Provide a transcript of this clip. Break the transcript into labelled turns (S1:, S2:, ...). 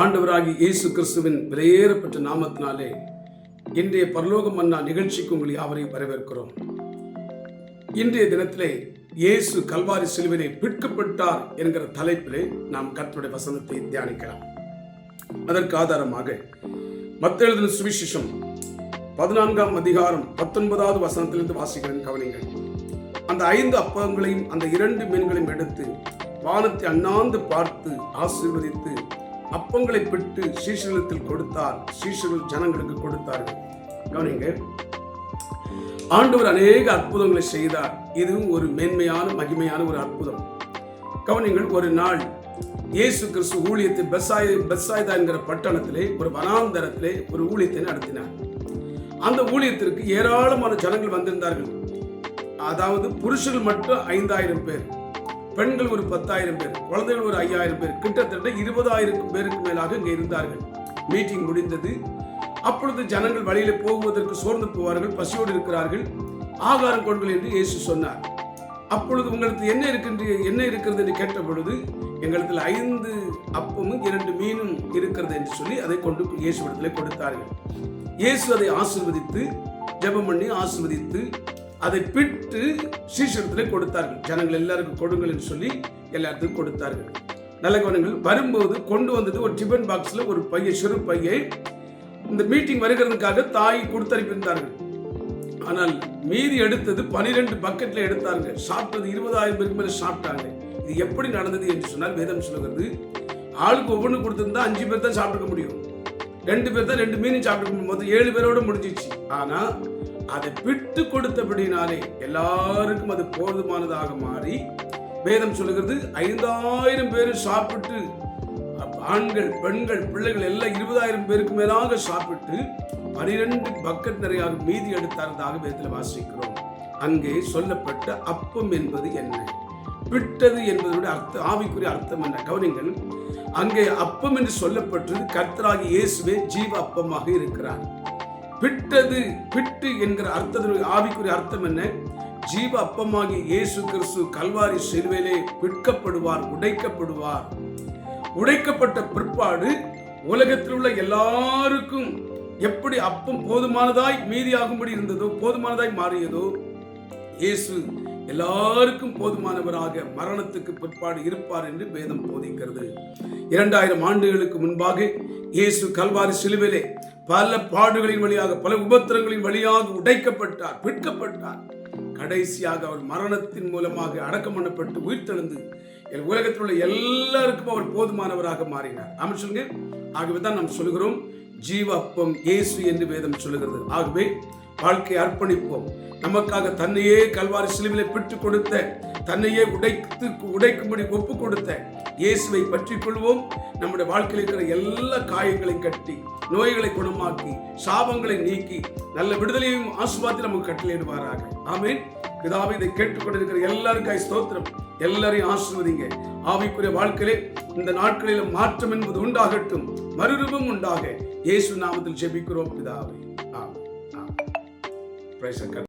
S1: ஆண்டவராகி இயேசு கிறிஸ்துவின் விலையேறப்பட்ட நாமத்தினாலே இன்றைய பரலோகம் மன்னா நிகழ்ச்சிக்கு உங்களை யாவரையும் வரவேற்கிறோம் இன்றைய தினத்திலே இயேசு கல்வாரி சிலுவினை பிற்கப்பட்டார் என்கிற தலைப்பிலே நாம் கற்றுடைய வசனத்தை தியானிக்கலாம் அதற்கு ஆதாரமாக மத்த சுவிசேஷம் பதினான்காம் அதிகாரம் பத்தொன்பதாவது வசனத்திலிருந்து வாசிக்கிறேன் கவனிங்கள் அந்த ஐந்து அப்பகங்களையும் அந்த இரண்டு மீன்களையும் எடுத்து வானத்தை அண்ணாந்து பார்த்து ஆசீர்வதித்து அப்பங்களை பெற்று சீசனத்தில் கொடுத்தார் சீசன ஜனங்களுக்கு கொடுத்தார் கவனிங்க ஆண்டவர் அநேக அற்புதங்களை செய்தார் இதுவும் ஒரு மேன்மையான மகிமையான ஒரு அற்புதம் கவனிங்கள் ஒரு நாள் இயேசு கிறிஸ்து ஊழியத்தை பெசாய் பெசாய்தா என்கிற பட்டணத்திலே ஒரு வனாந்தரத்திலே ஒரு ஊழியத்தை நடத்தினார் அந்த ஊழியத்திற்கு ஏராளமான ஜனங்கள் வந்திருந்தார்கள் அதாவது புருஷர்கள் மட்டும் ஐந்தாயிரம் பேர் பெண்கள் ஒரு பத்தாயிரம் பேர் குழந்தைகள் ஒரு ஐயாயிரம் பேர் கிட்டத்தட்ட இருபதாயிரம் பேருக்கு மேலாக இங்கே இருந்தார்கள் மீட்டிங் முடிந்தது அப்பொழுது ஜனங்கள் வழியில் போகுவதற்கு சோர்ந்து போவார்கள் பசியோடு இருக்கிறார்கள் ஆகாரம் கொடுங்கள் என்று இயேசு சொன்னார் அப்பொழுது உங்களுக்கு என்ன இருக்கின்ற என்ன இருக்கிறது என்று கேட்ட பொழுது எங்களுக்கு ஐந்து அப்பமும் இரண்டு மீனும் இருக்கிறது என்று சொல்லி அதை கொண்டு இயேசு இயேசுவிடத்தில் கொடுத்தார்கள் இயேசு அதை ஆசிர்வதித்து ஜெபம் பண்ணி ஆசிர்வதித்து அதை பிட்டு சீசனத்தில் கொடுத்தார்கள் ஜனங்கள் எல்லாருக்கும் கொடுங்கள்னு சொல்லி எல்லாத்துக்கும் கொடுத்தார்கள் நல்ல கவனங்கள் வரும்போது கொண்டு வந்தது ஒரு டிஃபன் பாக்ஸில் ஒரு பையன் சிறு பையை இந்த மீட்டிங் வருகிறதுக்காக தாய் கொடுத்தனுப்பியிருந்தார்கள் ஆனால் மீதி எடுத்தது பனிரெண்டு பக்கெட்டில் எடுத்தாங்க சாப்பிட்டது இருபதாயிரம் பேருக்கு மேலே சாப்பிட்டாங்க இது எப்படி நடந்தது என்று சொன்னால் வேதம் சொல்லுகிறது ஆளுக்கு ஒவ்வொன்று கொடுத்துருந்தா அஞ்சு பேர் தான் சாப்பிட்டுக்க முடியும் ரெண்டு பேர் தான் ரெண்டு மீன் சாப்பிட்டுக்க முடியும் மொத்தம் ஏழு பேரோட முடிஞ்சிச்சு ஆனால் அதை விட்டு கொடுத்தபடினாலே எல்லாருக்கும் அது போதுமானதாக மாறி வேதம் சொல்லுகிறது ஐந்தாயிரம் பேரும் சாப்பிட்டு ஆண்கள் பெண்கள் பிள்ளைகள் எல்லாம் இருபதாயிரம் பேருக்கு மேலாக சாப்பிட்டு பனிரெண்டு பக்கெட் நிறையாக மீதி எடுத்தார்ந்தாக வேதத்தில் வாசிக்கிறோம் அங்கே சொல்லப்பட்ட அப்பம் என்பது என்ன விட்டது என்பதனுடைய அர்த்தம் ஆவிக்குரிய அர்த்தம் என்ன கவனிங்கள் அங்கே அப்பம் என்று சொல்லப்பட்டது கர்த்தராகி இயேசுவே ஜீவ அப்பமாக இருக்கிறார் பிட்டது பிட்டு என்கிற அர்த்தத்தினுடைய ஆவிக்குரிய அர்த்தம் என்ன ஜீவ அப்பமாகி இயேசு கிறிஸ்து கல்வாரி செல்வேலே விற்கப்படுவார் உடைக்கப்படுவார் உடைக்கப்பட்ட பிற்பாடு உலகத்தில் உள்ள எல்லாருக்கும் எப்படி அப்பம் போதுமானதாய் மீதியாகும்படி இருந்ததோ போதுமானதாய் மாறியதோ இயேசு எல்லாருக்கும் போதுமானவராக மரணத்துக்கு பிற்பாடு இருப்பார் என்று வேதம் போதிக்கிறது இரண்டாயிரம் ஆண்டுகளுக்கு முன்பாக இயேசு கல்வாரி சிலுவிலே பல பாடுகளின் வழியாக பல உபத்திரங்களின் வழியாக உடைக்கப்பட்டார் பிற்கப்பட்டார் கடைசியாக அவர் மரணத்தின் மூலமாக அடக்கம் பண்ணப்பட்டு உயிர்த்தெழுந்து உலகத்தில் உள்ள எல்லாருக்கும் அவர் போதுமானவராக மாறினார் ஆமாம் சொல்லுங்க ஆகவே தான் நாம் சொல்கிறோம் ஜீவ அப்பம் இயேசு என்று வேதம் சொல்லுகிறது ஆகவே வாழ்க்கை அர்ப்பணிப்போம் நமக்காக தன்னையே கல்வாரி சிலுவிலை பெற்று கொடுத்த தன்னையே உடைத்து உடைக்கும்படி ஒப்பு கொடுத்த இயேசுவை பற்றி கொள்வோம் நம்முடைய வாழ்க்கையில் இருக்கிற எல்லா காயங்களையும் கட்டி நோய்களை குணமாக்கி சாபங்களை நீக்கி நல்ல விடுதலையும் ஆசுவாத்தி நமக்கு கட்டளையிடுவாராக ஆமீன் பிதாவை இதை கேட்டுக்கொண்டிருக்கிற எல்லாருக்காய் ஸ்தோத்திரம் எல்லாரையும் ஆசிர்வதிங்க ஆவிக்குரிய வாழ்க்கையிலே இந்த நாட்களில் மாற்றம் என்பது உண்டாகட்டும் மறுரூபம் உண்டாக இயேசு நாமத்தில் ஜெபிக்கிறோம் பிதாவை ஆமாம் Praise God.